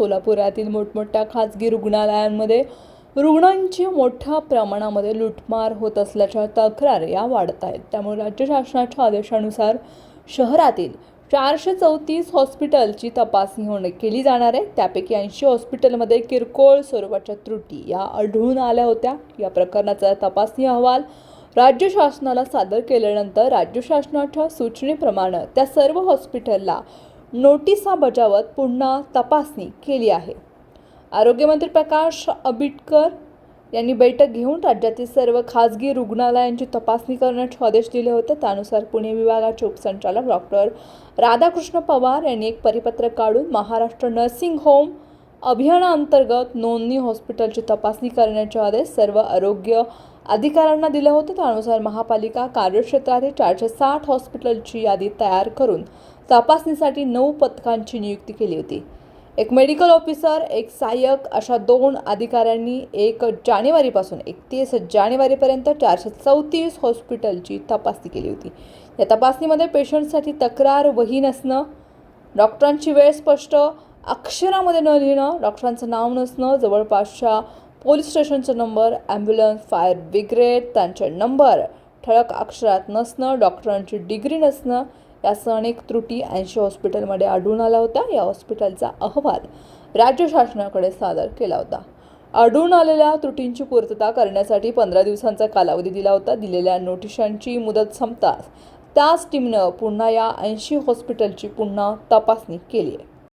सोलापुरातील मोठमोठ्या खाजगी रुग्णालयांमध्ये रुग्णांची मोठ्या प्रमाणामध्ये लुटमार होत असल्याच्या तक्रार या वाढत आहेत. त्यामुळे राज्य शासनाच्या आदेशानुसार शहरातील चारशे चौतीस हॉस्पिटलची तपासणी होणे केली जाणार आहे. त्यापैकी ऐंशी हॉस्पिटलमध्ये किरकोळ स्वरूपाच्या त्रुटी या आढळून आल्या होत्या. या प्रकरणाचा तपासणी अहवाल राज्य शासनाला सादर केल्यानंतर राज्य शासनाच्या सूचनेप्रमाणे त्या सर्व हॉस्पिटलला नोटिसा बजावत पुन्हा तपासणी केली आहे. आरोग्यमंत्री प्रकाश आंबेडकर यांनी बैठक घेऊन राज्यातील सर्व खाजगी रुग्णालयांची तपासणी करण्याचे आदेश दिले होते. त्यानुसार पुणे विभागाचे उपसंचालक डॉक्टर राधाकृष्ण पवार यांनी एक परिपत्रक काढून महाराष्ट्र नर्सिंग होम अभियानाअंतर्गत नोंदणी हॉस्पिटलची तपासणी करण्याचे आदेश सर्व आरोग्य अधिकाऱ्यांना दिले होते. त्यानुसार महापालिका कार्यक्षेत्रातील चारशे साठ हॉस्पिटलची यादी तयार करून तपासणीसाठी नऊ पथकांची नियुक्ती केली होती. एक मेडिकल ऑफिसर एक सहाय्यक अशा दोन अधिकाऱ्यांनी एक जानेवारीपासून एकतीस जानेवारीपर्यंत चारशे चौतीस हॉस्पिटलची तपासणी केली होती. या तपासणीमध्ये पेशंटसाठी तक्रार वही नसणं डॉक्टरांची वेळ स्पष्ट अक्षरामध्ये न लिहिणं डॉक्टरांचं नाव नसणं जवळपासच्या पोलीस स्टेशनचा नंबर ॲम्ब्युलन्स फायर ब्रिगेड त्यांचे नंबर ठळक अक्षरात नसणं डॉक्टरांची डिग्री नसणं यासह अनेक त्रुटी ऐंशी हॉस्पिटलमध्ये आढळून आल्या होत्या या हॉस्पिटलचा अहवाल राज्य शासनाकडे सादर केला होता. आढळून आलेल्या त्रुटींची पूर्तता करण्यासाठी पंधरा दिवसांचा कालावधी दिला होता. दिलेल्या नोटिशांची मुदत संपताच त्याच टीमनं पुन्हा या ऐंशी हॉस्पिटलची पुन्हा तपासणी केली आहे